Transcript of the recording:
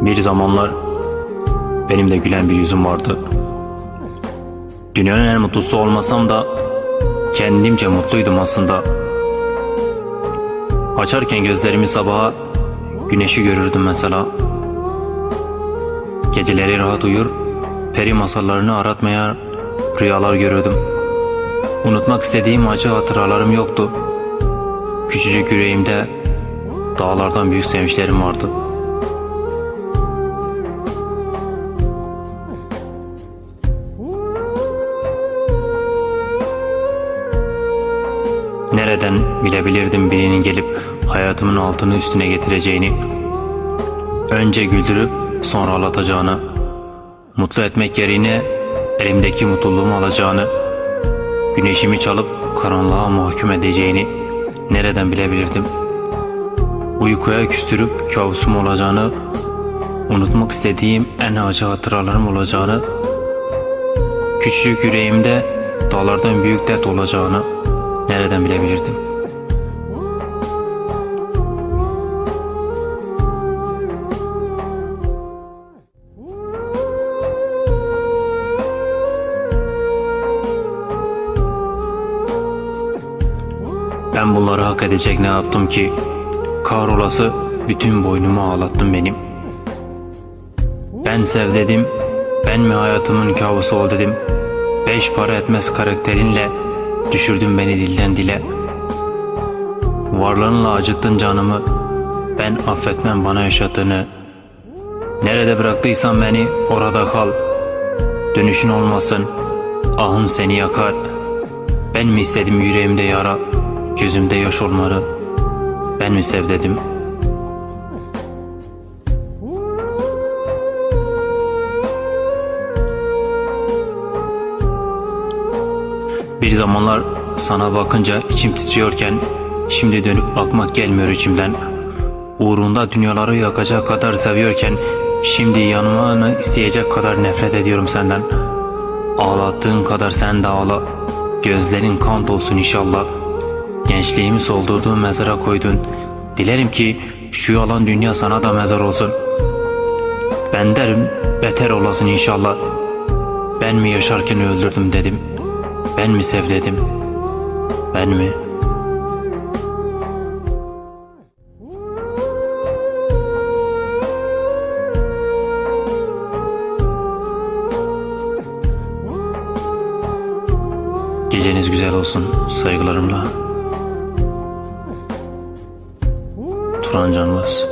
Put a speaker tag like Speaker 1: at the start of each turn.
Speaker 1: Bir zamanlar benim de gülen bir yüzüm vardı. Dünyanın en mutlusu olmasam da kendimce mutluydum aslında. Açarken gözlerimi sabaha güneşi görürdüm mesela. Geceleri rahat uyur, peri masallarını aratmaya rüyalar görürdüm. Unutmak istediğim acı hatıralarım yoktu. Küçücük yüreğimde dağlardan büyük sevinçlerim vardı. Nereden bilebilirdim birinin gelip hayatımın altını üstüne getireceğini? Önce güldürüp sonra ağlatacağını, mutlu etmek yerine elimdeki mutluluğumu alacağını, güneşimi çalıp karanlığa mahkum edeceğini nereden bilebilirdim? Uykuya küstürüp kabusum olacağını, unutmak istediğim en acı hatıralarım olacağını, küçücük yüreğimde dağlardan büyük dert olacağını nereden bilebilirdim? Ben bunları hak edecek ne yaptım ki? Kahrolası bütün boynumu ağlattın benim. Ben sev dedim, ben mi hayatımın kabusu ol dedim. Beş para etmez karakterinle düşürdün beni dilden dile. Varlığınla acıttın canımı, ben affetmem bana yaşattığını. Nerede bıraktıysan beni orada kal. Dönüşün olmasın, ahım seni yakar. Ben mi istedim yüreğimde yara, gözümde yaş olmalı. Ben mi sev Bir zamanlar sana bakınca içim titriyorken şimdi dönüp bakmak gelmiyor içimden. Uğrunda dünyaları yakacak kadar seviyorken şimdi yanıma isteyecek kadar nefret ediyorum senden. Ağlattığın kadar sen de ağla. Gözlerin kan dolsun inşallah. Gençliğimi soldurduğun mezara koydun. Dilerim ki şu yalan dünya sana da mezar olsun. Ben derim beter olasın inşallah. Ben mi yaşarken öldürdüm dedim. Ben mi sev dedim. Ben mi? Geceniz güzel olsun saygılarımla. Turan Canvaz